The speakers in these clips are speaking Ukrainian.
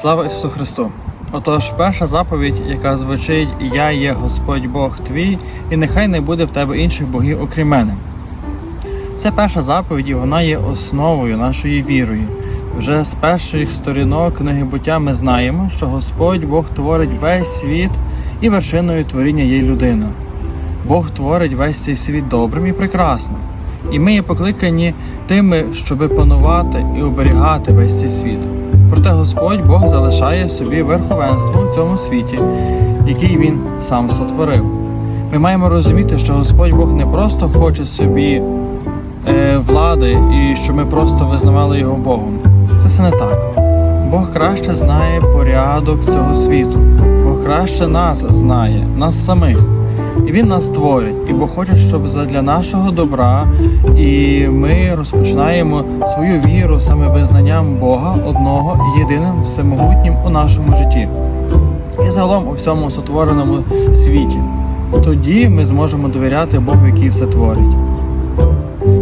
Слава Ісусу Христу! Отож, перша заповідь, яка звучить Я є Господь Бог твій, і нехай не буде в тебе інших богів, окрім мене. Це перша заповідь, і вона є основою нашої вірою. Вже з перших сторінок книги буття ми знаємо, що Господь Бог творить весь світ і вершиною творіння є людина. Бог творить весь цей світ добрим і прекрасним. І ми є покликані тими, щоби панувати і оберігати весь цей світ. Проте Господь Бог залишає собі верховенство у цьому світі, який Він сам сотворив. Ми маємо розуміти, що Господь Бог не просто хоче собі е, влади і що ми просто визнавали його Богом. Це все не так. Бог краще знає порядок цього світу. Бог краще нас знає, нас самих. І Він нас творить, і Бог хоче, щоб задля нашого добра, і ми розпочинаємо свою віру саме визнанням Бога одного єдиним всемогутнім у нашому житті. І загалом у всьому сотвореному світі. Тоді ми зможемо довіряти Богу, який все творить.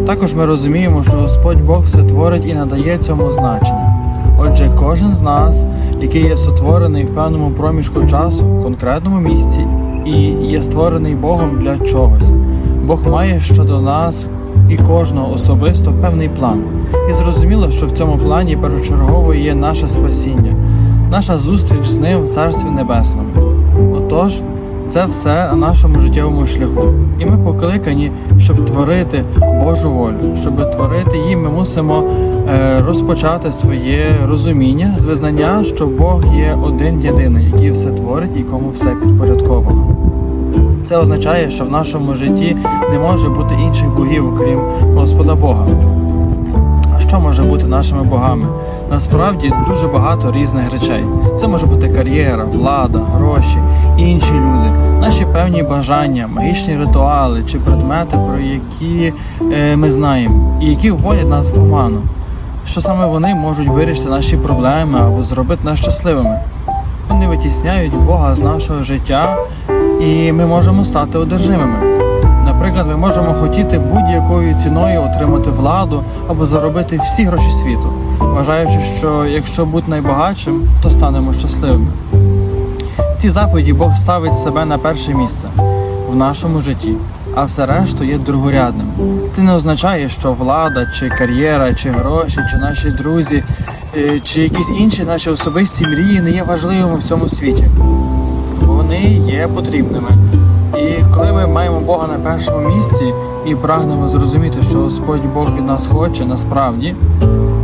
Також ми розуміємо, що Господь Бог все творить і надає цьому значення. Отже, кожен з нас, який є сотворений в певному проміжку часу, в конкретному місці, і є створений Богом для чогось. Бог має щодо нас і кожного особисто певний план. І зрозуміло, що в цьому плані першочергово є наше спасіння, наша зустріч з ним в Царстві Небесному. Отож, це все на нашому життєвому шляху. І ми покликані, щоб творити Божу волю. Щоб творити її, ми мусимо е, розпочати своє розуміння з визнання, що Бог є один єдиний, який все творить і кому все підпорядковано. Це означає, що в нашому житті не може бути інших богів, окрім Господа Бога. Що може бути нашими богами? Насправді дуже багато різних речей. Це може бути кар'єра, влада, гроші, інші люди, наші певні бажання, магічні ритуали чи предмети, про які е, ми знаємо, і які вводять нас в оману. Що саме вони можуть вирішити наші проблеми або зробити нас щасливими. Вони витісняють Бога з нашого життя, і ми можемо стати одержимими. Наприклад, ми можемо хотіти будь-якою ціною отримати владу або заробити всі гроші світу, вважаючи, що якщо бути найбагатшим, то станемо щасливими. В цій заповіді Бог ставить себе на перше місце в нашому житті, а все решту є другорядним. Це не означає, що влада, чи кар'єра, чи гроші, чи наші друзі, е, чи якісь інші наші особисті мрії не є важливими в цьому світі. Вони є потрібними. Коли ми маємо Бога на першому місці і прагнемо зрозуміти, що Господь Бог від нас хоче насправді,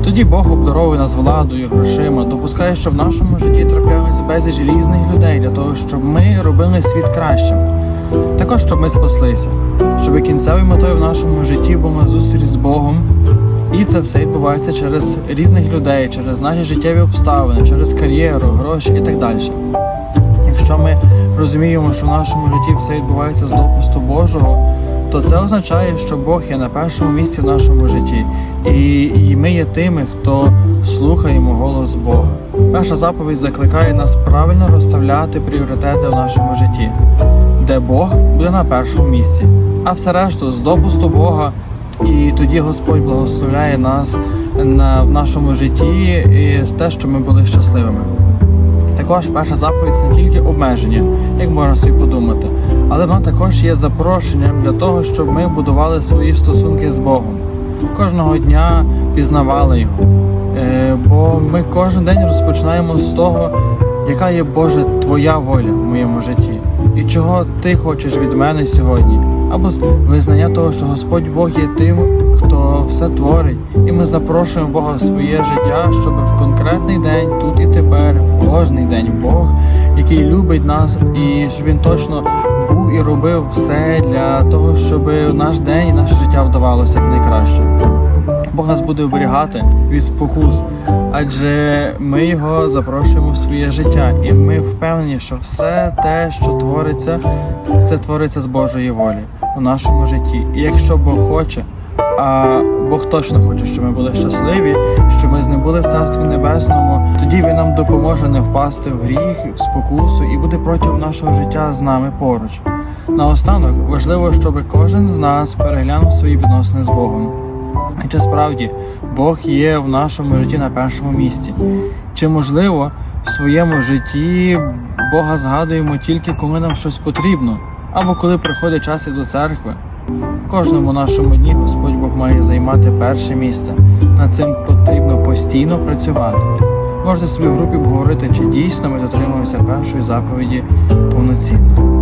тоді Бог обдаровує нас владою, грошима, допускає, що в нашому житті траплялися безліч різних людей для того, щоб ми робили світ кращим. Також щоб ми спаслися, щоб кінцевою метою в нашому житті була зустріч з Богом. І це все відбувається через різних людей, через наші життєві обставини, через кар'єру, гроші і так далі. Якщо ми розуміємо, що в нашому житті все відбувається з допусту Божого, то це означає, що Бог є на першому місці в нашому житті, і, і ми є тими, хто слухаємо голос Бога. Перша заповідь закликає нас правильно розставляти пріоритети в нашому житті, де Бог буде на першому місці, а все решту з допусту Бога. І тоді Господь благословляє нас на в нашому житті і те, що ми були щасливими. Також перша заповідь це не тільки обмеження, як можна собі подумати, але вона також є запрошенням для того, щоб ми будували свої стосунки з Богом. Кожного дня пізнавали його. Е, Бо ми кожен день розпочинаємо з того, яка є Боже Твоя воля в моєму житті, і чого Ти хочеш від мене сьогодні, або визнання того, що Господь Бог є тим, хто все творить, і ми запрошуємо Бога в своє життя, щоб в конкретний день, тут і тепер, в кожний день Бог, який любить нас, і щоб він точно був і робив все для того, щоб наш день і наше життя вдавалося як найкраще. Бог нас буде оберігати від спокус, адже ми його запрошуємо в своє життя, і ми впевнені, що все те, що твориться, це твориться з Божої волі у нашому житті. І якщо Бог хоче, а Бог точно хоче, щоб ми були щасливі, щоб ми з ним були в царстві небесному. Тоді він нам допоможе не впасти в гріх, в спокусу і буде протягом нашого життя з нами поруч. Наостанок важливо, щоб кожен з нас переглянув свої відносини з Богом. І чи справді Бог є в нашому житті на першому місці? Чи можливо в своєму житті Бога згадуємо тільки коли нам щось потрібно, або коли приходить час і до церкви. В кожному нашому дні Господь Бог має займати перше місце. Над цим потрібно постійно працювати. Можете собі в групі обговорити, чи дійсно ми дотримуємося першої заповіді повноцінно.